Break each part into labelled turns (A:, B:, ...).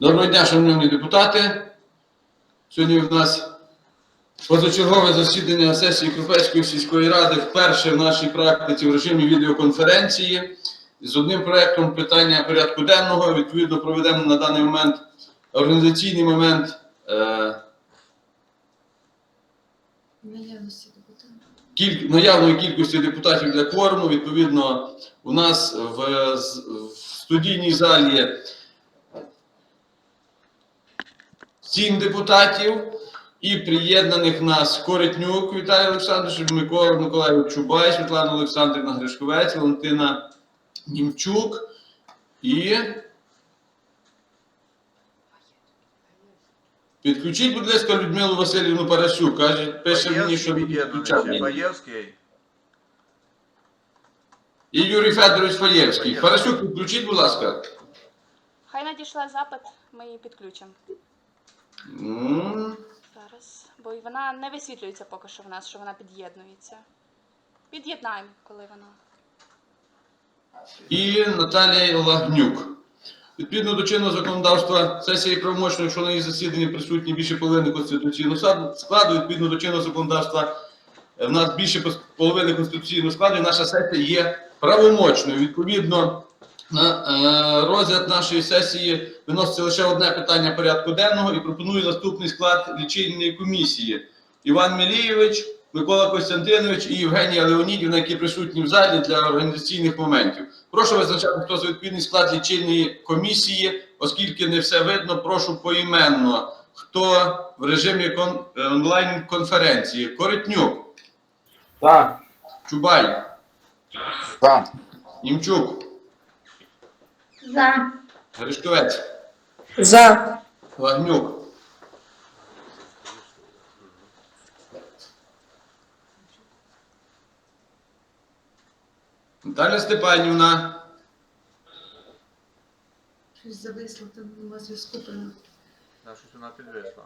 A: Доброго дня, шановні депутати. Сьогодні в нас позачергове засідання сесії Крупецької сільської ради вперше в нашій практиці в режимі відеоконференції з одним проектом питання порядку денного. Відповідно, проведемо на даний момент організаційний момент е, наявної кількості депутатів для кворуму. Відповідно, у нас в, в студійній залі сім депутатів і приєднаних нас Коритнюк Віталій Олександрович, Микола Миколаївич Чубай, Світлана Олександрівна Гришковець, Валентина Німчук і. Підключіть, будь ласка, Людмилу Васильівну Парасюк. Каже, пише мені, що
B: Паєвський. Паєвський.
A: І Юрій Федорович Фаєвський.
B: Фаєвський.
A: Парасюк, підключіть, будь ласка.
C: Хай надійшла запит, ми її підключимо
A: М,
C: зараз. Бо вона не висвітлюється поки що в нас, що вона під'єднується. Під'єднаємо, коли вона.
A: І Наталія Лагнюк. Відповідно до чинного законодавства сесії правомочної, якщо на її засіданні присутні більше половини конституційного складу, відповідно до чинного законодавства, е, в нас більше половини конституційного складу, і наша сесія є правомочною. Відповідно, на е, розгляд нашої сесії виноситься лише одне питання порядку денного і пропоную наступний склад лічильної комісії. Іван Мілійович, Микола Костянтинович і Євгенія Леонідівна, які присутні в залі для організаційних моментів. Прошу визначати, хто за відповідний склад лічильної комісії, оскільки не все видно, прошу поіменно. Хто в режимі е, онлайн-конференції? Коритнюк,
D: Так.
A: Чубай,
D: Так.
A: Німчук,
E: За.
A: Гришковець,
F: За.
A: Лагнюк. Наталя Степанівна.
E: Щось зависло, там у вас зв'язку прямо.
B: На щось вона підвисла.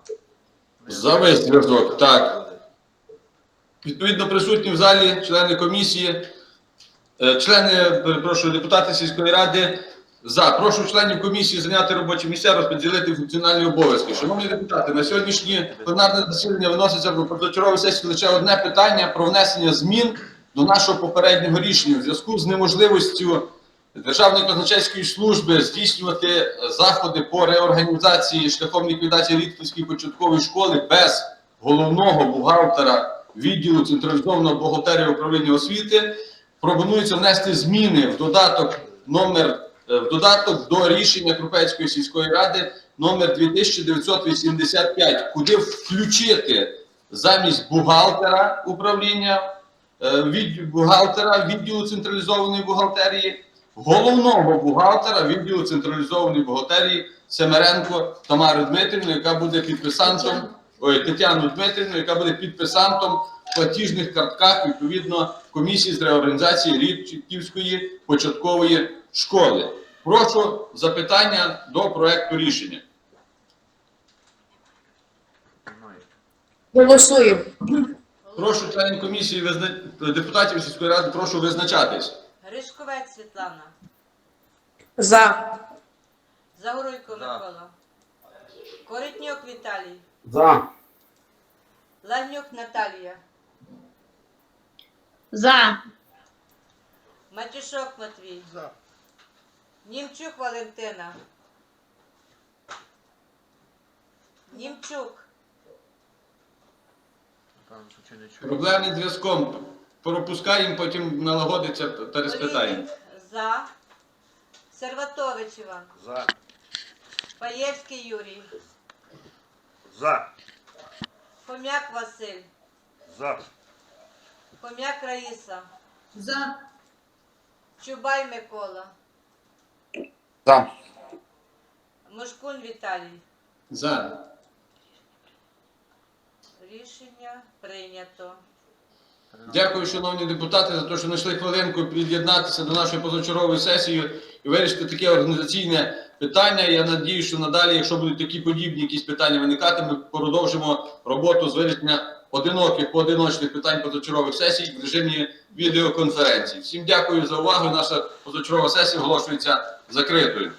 A: Завис зв'язок, так. Відповідно, присутні в залі члени комісії, е, члени, перепрошую, депутати сільської ради. За. Прошу членів комісії зайняти робочі місця, розподілити функціональні обов'язки. Шановні депутати, на сьогоднішнє пленарне засідання виноситься в позачерговій сесії лише одне питання про внесення змін до нашого попереднього рішення в зв'язку з неможливістю Державної казначейської служби здійснювати заходи по реорганізації шляхом ліквідації Рідківської початкової школи без головного бухгалтера відділу централізованого бухгалтерії управління освіти. Пропонується внести зміни в додаток номер в додаток до рішення Крупецької сільської ради номер 2985, куди включити замість бухгалтера управління е, від бухгалтера відділу централізованої бухгалтерії, головного бухгалтера відділу централізованої бухгалтерії Семеренко Тамару Дмитрівну, яка буде підписантом ой, Тетяну Дмитрівну, яка буде підписантом в платіжних картках відповідно комісії з реорганізації Рідківської початкової школи. Прошу запитання до проекту рішення.
F: Голосуємо.
A: Прошу членів комісії визна... депутатів сільської ради, прошу визначатись.
G: Гришковець Світлана,
F: За.
G: Загоруйко Микола, Коритнюк Віталій,
D: За.
G: Лагнюк Наталія,
E: За.
G: Матюшок Матвій,
B: За.
G: Німчук Валентина, Німчук.
A: Проблеми з зв'язком. Пропускаємо, потім налагодиться, переспитаємо.
G: Олійник За, Серватович Іван,
B: За.
G: Паєвський Юрій,
B: За.
G: Хомяк Василь,
B: За.
G: Хомяк Раїса,
E: За.
G: Чубай Микола,
D: За.
G: Мошкун Віталій.
A: За.
G: Рішення прийнято.
A: Дякую, шановні депутати, за те, що знайшли хвилинку під'єднатися до нашої позачергової сесії і вирішити таке організаційне питання. Я надію, що надалі, якщо будуть такі подібні якісь питання виникати, ми продовжимо роботу з вирішення одиноких поодиночних питань позачергових сесій в режимі відеоконференції. Всім дякую за увагу. Наша позачергова сесія оголошується закритою.